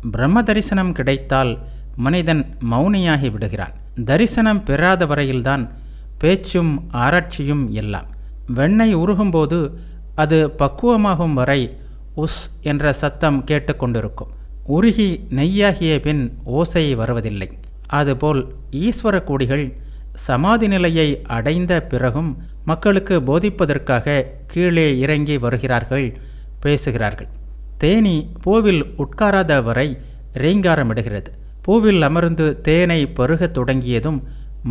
பிரம்ம தரிசனம் கிடைத்தால் மனிதன் மௌனியாகி விடுகிறான். தரிசனம் பெறாத வரையில்தான் பேச்சும் ஆராய்ச்சியும் எல்லாம். வெண்ணெய் உருகும்போது அது பக்குவமாகும் வரை உஸ் என்ற சத்தம் கேட்டுக்கொண்டிருக்கும் உருகி நெய்யாகிய பின் ஓசை வருவதில்லை. அதுபோல் ஈஸ்வர கூடிகள் சமாதி நிலையை அடைந்த பிறகும் மக்களுக்கு போதிப்பதற்காக கீழே இறங்கி வருகிறார்கள் பேசுகிறார்கள். தேனி பூவில் உட்காராத வரை ரீங்காரமிடுகிறது. பூவில் அமர்ந்து தேனை பருகத் தொடங்கியதும்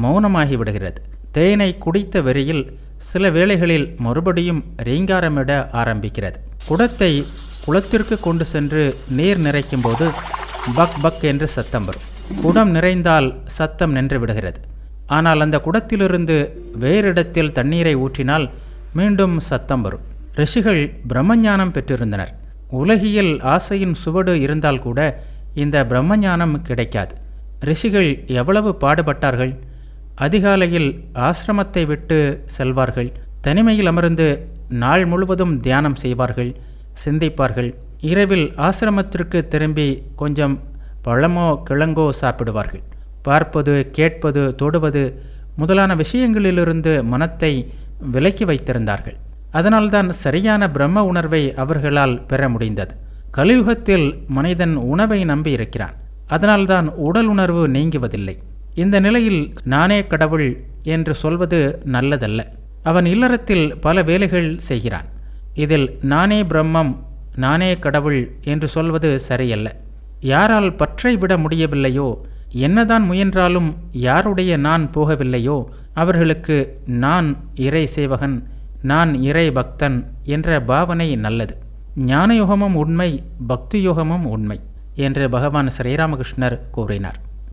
மௌனமாகி விடுகிறது தேனை குடித்த வெறியில் சில வேளைகளில் மறுபடியும் ரீங்காரமிட ஆரம்பிக்கிறது. குடத்தை குளத்திற்கு கொண்டு சென்று நீர் நிறைக்கும்போது பக் பக் என்று சத்தம் வரும். குடம் நிறைந்தால் சத்தம் நின்று விடுகிறது. ஆனால் அந்த குடத்திலிருந்து வேறிடத்தில் தண்ணீரை ஊற்றினால் மீண்டும் சத்தம் வரும். ரிஷிகள் பிரம்மஞானம் பெற்றிருந்தனர். உலகியல் ஆசையின் சுவடு இருந்தால் கூட இந்த பிரம்மஞானம் கிடைக்காது. ரிஷிகள் எவ்வளவு பாடுபட்டார்கள்? அதிகாலையில் ஆசிரமத்தை விட்டு செல்வார்கள். தனிமையில் அமர்ந்து நாள் முழுவதும் தியானம் செய்வார்கள் சிந்திப்பார்கள். இரவில் ஆசிரமத்திற்கு திரும்பி கொஞ்சம் பழமோ கிழங்கோ சாப்பிடுவார்கள். பார்ப்பது கேட்பது தொடுவது முதலான விஷயங்களிலிருந்து மனத்தை விலக்கி வைத்திருந்தார்கள். அதனால்தான் சரியான பிரம்ம உணர்வை அவர்களால் பெற முடிந்தது. கலியுகத்தில் மனிதன் உணவை நம்பி இருக்கிறான் அதனால்தான் உடல் உணர்வு நீங்குவதில்லை. இந்த நிலையில் நானே கடவுள் என்று சொல்வது நல்லதல்ல. அவன் இல்லறத்தில் பல வேலைகள் செய்கிறான். இதில் நானே பிரம்மம் நானே கடவுள் என்று சொல்வது சரியல்ல. யாரால் பற்றை விட முடியவில்லையோ என்னதான் முயன்றாலும் யாருடைய நான் போகவில்லையோ அவர்களுக்கு நான் இறை சேவகன் நான் இறை பக்தன் என்ற பாவனை நல்லது. ஞானயோகமும் உண்மை பக்தி யோகமும் உண்மை என்று பகவான் ஸ்ரீராமகிருஷ்ணர் கூறினார்.